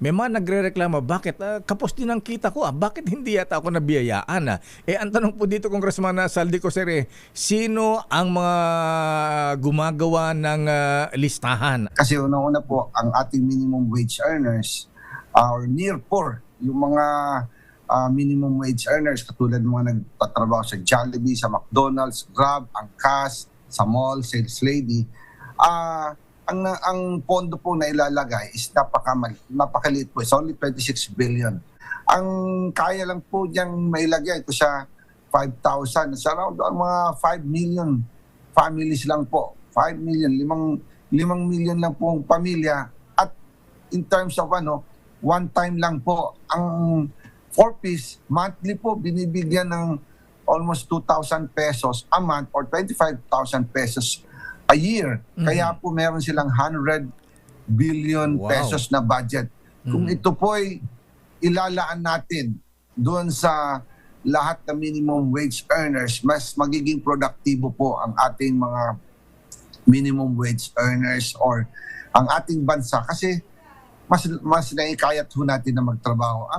may mga nagre-reklamo, bakit ah, kapos din ang kita ko ah, bakit hindi yata ako nabiyayaan ah? Eh ang tanong po dito Congressman na Saldi ko sir eh, sino ang mga gumagawa ng ah, listahan? Kasi unang-una po, ang ating minimum wage earners are near poor. Yung mga ah, minimum wage earners, katulad ng mga nagtatrabaho sa Jollibee, sa McDonald's, Grab, ang CAS, sa mall, sales lady, ah ang ang pondo po na ilalagay is napaka napakaliit po. It's only 26 billion. Ang kaya lang po niyang mailagay ito sa 5,000. Sa around ang mga 5 million families lang po. 5 million, limang, limang million lang po ang pamilya. At in terms of ano, one time lang po. Ang 4-piece, monthly po, binibigyan ng almost 2,000 pesos a month or 25,000 pesos a year. Kaya po meron silang 100 billion Wow. pesos na budget. Kung ito po ay ilalaan natin doon sa lahat ng minimum wage earners, mas magiging produktibo po ang ating mga minimum wage earners or ang ating bansa kasi mas mas naikayat ho natin na magtrabaho. Ang